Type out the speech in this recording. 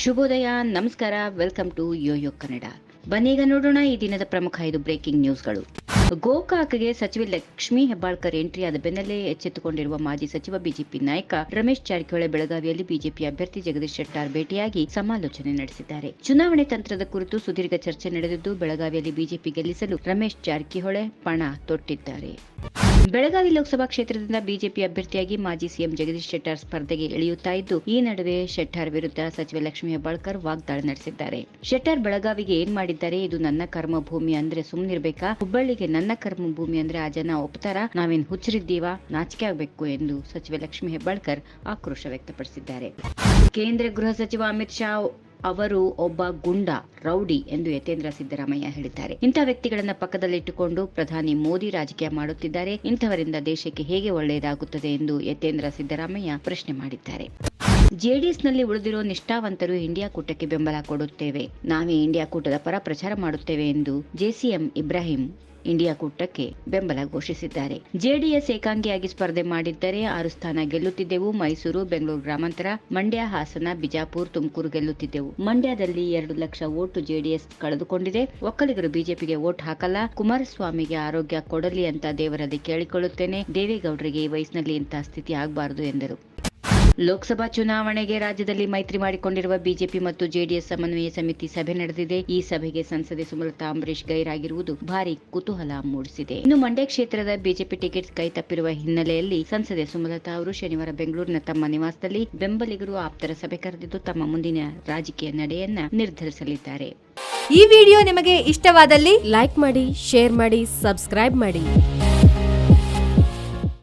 ಶುಭೋದಯ, ನಮಸ್ಕಾರ, welcome to Yoyo Kannada. ಬನ್ನೀಗ ನೋಡೋಣ ಈ ದಿನದ ಪ್ರಮುಖ ಐದು ಬ್ರೇಕಿಂಗ್ ನ್ಯೂಸ್ಗಳು. ಗೋಕಾಕ್ಗೆ ಸಚಿವೆ ಲಕ್ಷ್ಮೀ ಹೆಬ್ಬಾಳ್ಕರ್ ಎಂಟ್ರಿ ಆದ ಬೆನ್ನಲ್ಲೇ ಎಚ್ಚೆತ್ತುಕೊಂಡಿರುವ ಮಾಜಿ ಸಚಿವ ಬಿಜೆಪಿ ನಾಯಕ ರಮೇಶ್ ಜಾರಕಿಹೊಳಿ ಬೆಳಗಾವಿಯಲ್ಲಿ ಬಿಜೆಪಿ ಅಭ್ಯರ್ಥಿ ಜಗದೀಶ್ ಶೆಟ್ಟಾರ್ ಭೇಟಿಯಾಗಿ ಸಮಾಲೋಚನೆ ನಡೆಸಿದ್ದಾರೆ. ಚುನಾವಣೆ ತಂತ್ರದ ಕುರಿತು ಸುದೀರ್ಘ ಚರ್ಚೆ ನಡೆದಿದ್ದು, ಬೆಳಗಾವಿಯಲ್ಲಿ ಬಿಜೆಪಿ ಗೆಲ್ಲಿಸಲು ರಮೇಶ್ ಜಾರಕಿಹೊಳಿ ಪಣ ತೊಟ್ಟಿದ್ದಾರೆ. ಬೆಳಗಾವಿ ಲೋಕಸಭಾ ಕ್ಷೇತ್ರದಿಂದ ಬಿಜೆಪಿ ಅಭ್ಯರ್ಥಿಯಾಗಿ ಮಾಜಿ ಸಿಎಂ ಜಗದೀಶ್ ಶೆಟ್ಟರ್ ಸ್ಪರ್ಧೆಗೆ ಇಳಿಯುತ್ತಾ ಇದ್ದು, ಈ ನಡುವೆ ಶೆಟ್ಟರ್ ವಿರುದ್ಧ ಸಚಿವೆ ಲಕ್ಷ್ಮೀ ಹೆಬ್ಬಾಳ್ಕರ್ ವಾಗ್ದಾಳಿ ನಡೆಸಿದ್ದಾರೆ. ಶೆಟ್ಟರ್ ಬೆಳಗಾವಿಗೆ ಏನ್ ಮಾಡಿದ್ದಾರೆ? ಇದು ನನ್ನ ಕರ್ಮಭೂಮಿ ಅಂದ್ರೆ ಸುಮ್ನಿರ್ಬೇಕಾ? ಹುಬ್ಬಳ್ಳಿಗೆ ನನ್ನ ಕರ್ಮಭೂಮಿ ಅಂದ್ರೆ ಆ ಜನ ಒಪ್ತಾರ? ನಾವೇನ್ ಹುಚ್ಚರಿದ್ದೀವಾ? ನಾಚಿಕೆ ಆಗ್ಬೇಕು ಎಂದು ಸಚಿವೆ ಲಕ್ಷ್ಮೀ ಹೆಬ್ಬಾಳ್ಕರ್ ಆಕ್ರೋಶ ವ್ಯಕ್ತಪಡಿಸಿದ್ದಾರೆ. ಕೇಂದ್ರ ಗೃಹ ಸಚಿವ ಅಮಿತ್ ಶಾ ಅವರು ಒಬ್ಬ ಗುಂಡ, ರೌಡಿ ಎಂದು ಯತೇಂದ್ರ ಸಿದ್ದರಾಮಯ್ಯ ಹೇಳಿದ್ದಾರೆ. ಇಂಥ ವ್ಯಕ್ತಿಗಳನ್ನ ಪಕ್ಕದಲ್ಲಿಟ್ಟುಕೊಂಡು ಪ್ರಧಾನಿ ಮೋದಿ ರಾಜಕೀಯ ಮಾಡುತ್ತಿದ್ದಾರೆ. ಇಂಥವರಿಂದ ದೇಶಕ್ಕೆ ಹೇಗೆ ಒಳ್ಳೆಯದಾಗುತ್ತದೆ ಎಂದು ಯತೇಂದ್ರ ಸಿದ್ದರಾಮಯ್ಯ ಪ್ರಶ್ನೆ ಮಾಡಿದ್ದಾರೆ. ಜೆಡಿಎಸ್ನಲ್ಲಿ ಉಳಿದಿರೋ ನಿಷ್ಠಾವಂತರು ಇಂಡಿಯಾ ಕೂಟಕ್ಕೆ ಬೆಂಬಲ ಕೊಡುತ್ತೇವೆ. ನಾವೇ ಇಂಡಿಯಾ ಕೂಟದ ಪರ ಪ್ರಚಾರ ಮಾಡುತ್ತೇವೆ ಎಂದು ಜೆಸಿಎಂ ಇಬ್ರಾಹಿಂ ಇಂಡಿಯಾ ಕೂಟಕ್ಕೆ ಬೆಂಬಲ ಘೋಷಿಸಿದ್ದಾರೆ. ಜೆಡಿಎಸ್ ಏಕಾಂಗಿಯಾಗಿ ಸ್ಪರ್ಧೆ ಮಾಡಿದ್ದರೆ ಆರು ಸ್ಥಾನ ಗೆಲ್ಲುತ್ತಿದ್ದೆವು. ಮೈಸೂರು, ಬೆಂಗಳೂರು ಗ್ರಾಮಾಂತರ, ಮಂಡ್ಯ, ಹಾಸನ, ಬಿಜಾಪುರ, ತುಮಕೂರು ಗೆಲ್ಲುತ್ತಿದ್ದೆವು. ಮಂಡ್ಯದಲ್ಲಿ ಎರಡು ಲಕ್ಷ ಓಟು ಜೆಡಿಎಸ್ ಕಳೆದುಕೊಂಡಿದೆ. ಒಕ್ಕಲಿಗರು ಬಿಜೆಪಿಗೆ ವೋಟ್ ಹಾಕಲ್ಲ. ಕುಮಾರಸ್ವಾಮಿಗೆ ಆರೋಗ್ಯ ಕೊಡಲಿ ಅಂತ ದೇವರಲ್ಲಿ ಕೇಳಿಕೊಳ್ಳುತ್ತೇನೆ. ದೇವೇಗೌಡರಿಗೆ ಈ ವಯಸ್ಸಿನಲ್ಲಿ ಇಂತಹ ಸ್ಥಿತಿ ಆಗಬಾರದು ಎಂದರು. ಲೋಕಸಭಾ ಚುನಾವಣೆಗೆ ರಾಜ್ಯದಲ್ಲಿ ಮೈತ್ರಿ ಮಾಡಿಕೊಂಡಿರುವ ಬಿಜೆಪಿ ಮತ್ತು ಜೆಡಿಎಸ್ ಸಮನ್ವಯ ಸಮಿತಿ ಸಭೆ ನಡೆದಿದೆ. ಈ ಸಭೆಗೆ ಸಂಸದೆ ಸುಮಲತಾ ಅಂಬರೀಶ್ ಗೈರಾಗಿರುವುದು ಭಾರಿ ಕುತೂಹಲ ಮೂಡಿಸಿದೆ. ಇನ್ನು ಮಂಡ್ಯ ಕ್ಷೇತ್ರದ ಬಿಜೆಪಿ ಟಿಕೆಟ್ ಕೈ ತಪ್ಪಿರುವ ಹಿನ್ನೆಲೆಯಲ್ಲಿ ಸಂಸದೆ ಸುಮಲತಾ ಅವರು ಶನಿವಾರ ಬೆಂಗಳೂರಿನ ತಮ್ಮ ನಿವಾಸದಲ್ಲಿ ಬೆಂಬಲಿಗರು ಆಪ್ತರ ಸಭೆ ಕರೆದಿದ್ದು ತಮ್ಮ ಮುಂದಿನ ರಾಜಕೀಯ ನಡೆಯನ್ನ ನಿರ್ಧರಿಸಲಿದ್ದಾರೆ. ಈ ವಿಡಿಯೋ ನಿಮಗೆ ಇಷ್ಟವಾದಲ್ಲಿ ಲೈಕ್ ಮಾಡಿ, ಶೇರ್ ಮಾಡಿ, ಸಬ್ಸ್ಕ್ರೈಬ್ ಮಾಡಿ.